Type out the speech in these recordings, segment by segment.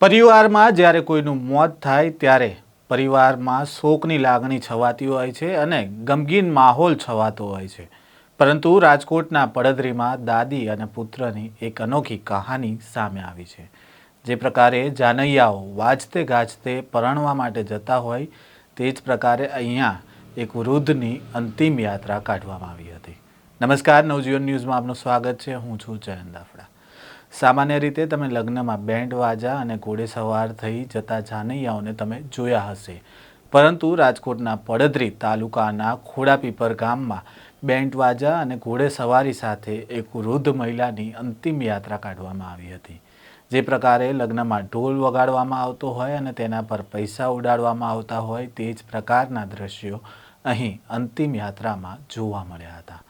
પરિવારમાં જ્યારે કોઈનું મોત થાય ત્યારે પરિવારમાં શોકની લાગણી છવાતી હોય છે અને ગમગીન માહોલ છવાતો હોય છે. પરંતુ રાજકોટના પડદરીમાં દાદી અને પુત્રની એક અનોખી કહાની સામે આવી છે. જે પ્રકારે જાનૈયાઓ વાજતે ગાજતે પરણવા માટે જતા હોય, તે જ પ્રકારે અહીંયા એક વૃદ્ધની અંતિમ યાત્રા કાઢવામાં આવી હતી. નમસ્કાર, નવજીવન ન્યૂઝમાં આપનું સ્વાગત છે. હું છું જયંત દાફડા. સામાન્ય રીતે તમે લગ્નમાં બેન્ડ વાજા અને ઘોડેસવાર થઈ જતા જાનૈયાઓને તમે જોયા હશે. પરંતુ રાજકોટના પડદરી તાલુકાના ખોડાપીપર ગામમાં બેન્ડ વાજા અને ઘોડેસવારી સાથે એક વૃદ્ધ મહિલાની અંતિમ યાત્રા કાઢવામાં આવી હતી. જે પ્રકારે લગ્નમાં ઢોલ વગાડવામાં આવતો હોય અને તેના પર પૈસા ઉડાડવામાં આવતા હોય તે જ પ્રકારના દ્રશ્યો અહીં અંતિમ યાત્રામાં જોવા મળ્યા હતા.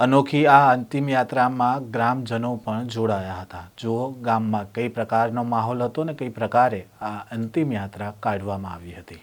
અનોખી આ અંતિમ યાત્રામાં ગ્રામજનો પણ જોડાયા હતા. જો ગામમાં કઈ પ્રકારનો માહોલ હતો ને કઈ પ્રકારે આ અંતિમ યાત્રા કાઢવામાં આવી હતી.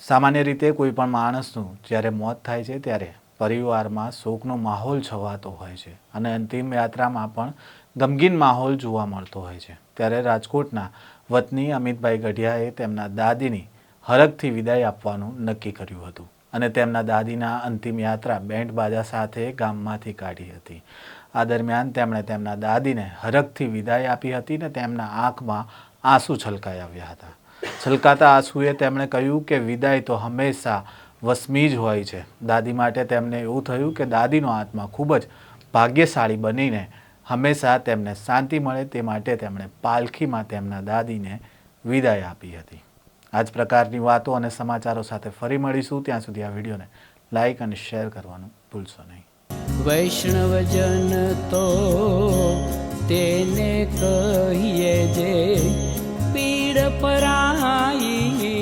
સામાન્ય રીતે કોઈ પણ માણસનું જ્યારે મોત થાય છે ત્યારે પરિવારમાં શોકનો માહોલ છવાતો હોય છે અને અંતિમ યાત્રામાં પણ ગમગીન માહોલ જોવા મળતો હોય છે. ત્યારે રાજકોટના વતની અમિતભાઈ ગઢિયાએ તેમના દાદીની હરખથી વિદાય આપવાનું નક્કી કર્યું હતું અને તેમના દાદીના અંતિમ યાત્રા બેન્ડ બાજા સાથે ગામમાંથી કાઢી હતી. આ દરમિયાન તેમણે તેમના દાદીને હરખથી વિદાય આપી હતી ને તેમના આંખમાં આંસુ છલકાઈ આવ્યા હતા. છલકાતા આંસુએ તેમણે કહ્યું કે વિદાય તો હંમેશા વસમી જ હોય છે. દાદી માટે તેમને એવું થયું કે દાદીનો આત્મા ખૂબ જ ભાગ્યશાળી બનીને હંમેશા તેમને શાંતિ મળે તે માટે તેમણે પાલખીમાં તેમના દાદીને વિદાય આપી હતી. આ જ પ્રકારની વાતો અને સમાચારો સાથે ફરી મળીશું. ત્યાં સુધી આ વિડીયોને લાઈક અને શેર કરવાનું ભૂલશો નહીં. વૈષ્ણવજન તો તેને કહીએ જે પીડ પરાઈ